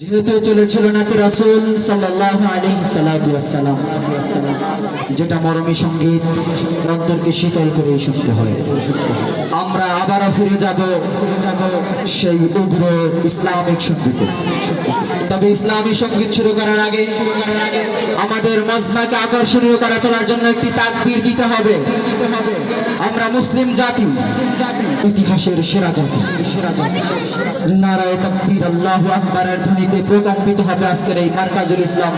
যেহেতু চলেছিল নাতি রাসূল সাল্লাতু যেটা মরমী সংগীত, অন্তরকে শীতল করে শুনতে হয়। আমরা আবারও ফিরে যাব ফিরে যাব সেই উগ্র ইসলামিক সঙ্গীতে তবে ইসলামী সংগীত শুরু করার আগে শুরু করার আগে আমাদের মজমাকে আকর্ষণীয় করা তোলার জন্য একটি তাকবীর দিতে হবে দিতে হবে। আমরা মুসলিম জাতি, ইতিহাসের সেরা জাতি। সেরা জাতি নারায় তকবীর ধ্বনিতে প্রকম্পিত হবে আজকের এই মার্কাজুল ইসলাম,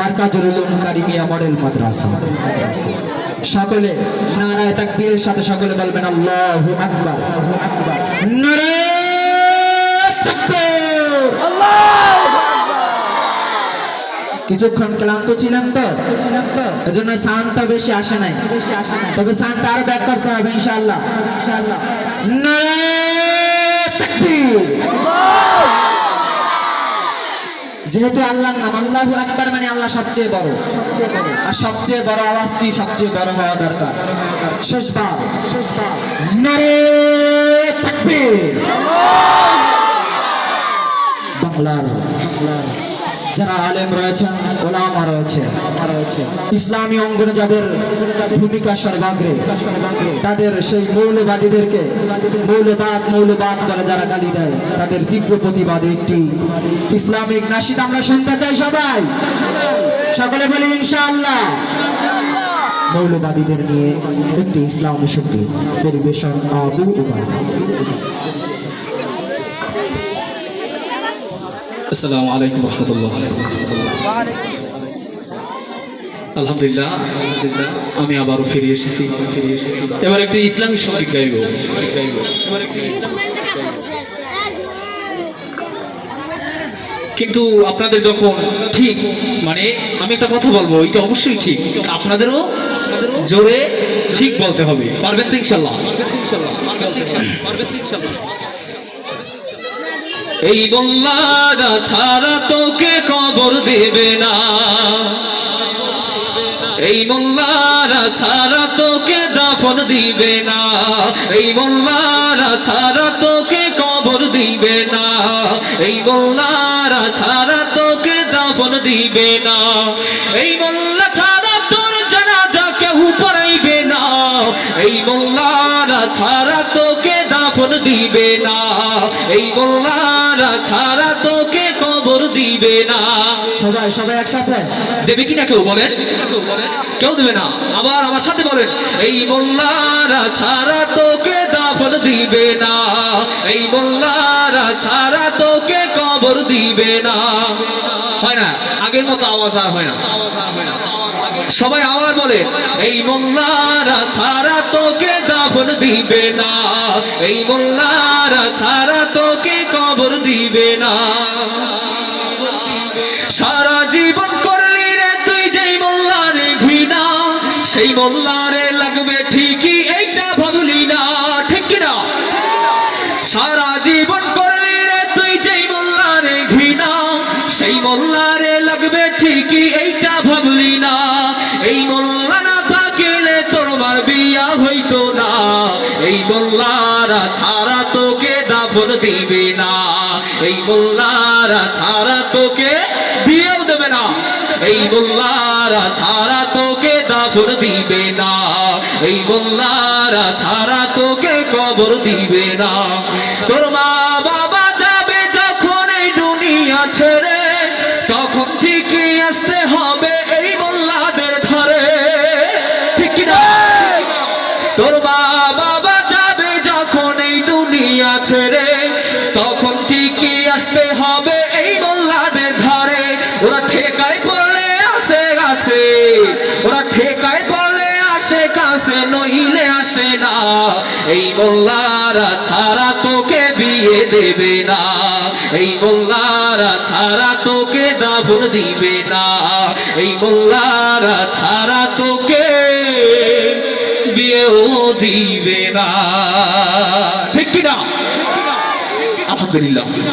মার্কাজুল উলুম কারিমিয়া মডেল মাদ্রাসা। সকলে নারায় তাকবীরের সাথে সকলে বলবেন আল্লাহ আকবার। কিছুক্ষণ ক্লান্ত ছিলেন তো, এজন্য সাউন্ডটা বেশি আসে নাই। তবে সাউন্ডটা আরও ব্যাক করতে হবে, ইনশাআল্লাহ। যেহেতু আল্লাহর নাম, আল্লাহু আকবার মানে আল্লাহ সবচেয়ে বড়। সবচেয়ে বড় আর সবচেয়ে বড় আওয়াজটি সবচেয়ে বড় হওয়া দরকার। শেষবার। শেষবার তাকবীর। বাংলার বাংলার। যারা আলেম রয়েছেন, ওলামা রয়েছে। ইসলামী অঙ্গনে যাদের ভূমিকা সর্বাগ্রে, তাদের সেই মৌলবাদীদেরকে, মৌলবাদ মৌলবাদ করে যারা গালি দেয়, তাদের তীব্র প্রতিবাদে একটি ইসলামিক নাসিদ আমরা শুনতে চাই সবাই। সকলে বলি ইনশাআল্লাহ। মৌলবাদীদের নিয়ে একটি ইসলাম শক্তি পরিবেশন আবু উবায়দা। আসসালামু আলাইকুম রহমতুল্লাহ। আলহামদুলিল্লাহ আমি আবারও ফিরে এসেছি। ফিরে এসেছি এবার একটি ইসলামী সংগীত গাইব। কিন্তু আপনাদের যখন ঠিক মানে আমি একটা কথা বলব, এটা অবশ্যই ঠিক আপনাদেরও জোরে ঠিক বলতে হবে। পারবেন তো ইনশাল্লাহ পারবেন তো ইনশাল্লাহ এই বল্লারা ছাড়া তোকে কবর দেবে না। এই মোল্লারা ছাড়া তোকে দাফন দিবে না। এই মোল্লারা ছাড়া তোকে কবর দিবে না। এই মোল্লারা ছাড়া তোকে দাফন দিবে না। এই মোল্লা ছাড়া তোর জানাজা কেউ পড়াইবে না। এই মোল্লারা ছাড়া তোকে দাফন দিবে না। এই মোল্লারা ছাড়া তোকে কবর দিবে না। সবাই সবাই একসাথে? দেবে কিনা কেউ বলেন? কেউ দেবে না। আবার আমার সাথে বলেন, এই মোল্লারা ছাড়া তোকে দাফন দিবে না। এই মোল্লারা ছাড়া তোকে কবর দিবে না। হয় না? আগের মতো আওয়াজ আর হয় না। সবাই আবার বলে, এই মোল্লারা ছাড়া তোকে দাফন দিবে না। এই মোল্লারা ছাড়া তোকে কবর দিবে না। সারা জীবন করলি রে তুই যেই মোল্লারে ঘৃণা, সেই মোল্লারে লাগবে ঠিকই এইটা ভাবলি না। ঠিক না সারা জীবন করলি রে তুই যেই মোল্লারে ঘৃণা, সেই মোল্লারে লাগবে ঠিকই এইটা ভাবলি না। মোল্লারা ছাড়া তোকে দাফন দিবে না। এই মোল্লারা ছাড়া তোকে বিয়েও দেবে না। এই মোল্লারা ছাড়া তোকে দাফন দিবে না। এই মোল্লারা ছাড়া তোকে কবর দিবে না। তোর মা বাবা যাবে যখন এই দুনিয়া ছেড়ে তখন ঠিকই আসতে হবে এই মোল্লাদের ধরে ঠিক কিনা? তোর মা বাবা দুনিয়া ছেড়ে তখন ঠিকই আসতে হবে এই মোল্লাদের ঘরে। ওরা ঠেকায় পড়লে আসে কাছে ওরা ঠেকায় পড়লে আসে কাছে নইলে আসে না। এই মোল্লারা ছাড়া তোকে বিয়ে দেবে না। এই মোল্লারা ছাড়া তোকে দাফন দিবে না। এই মোল্লারা ছাড়া তোকে বিয়েও দিবে না। আলহামদুলিল্লাহ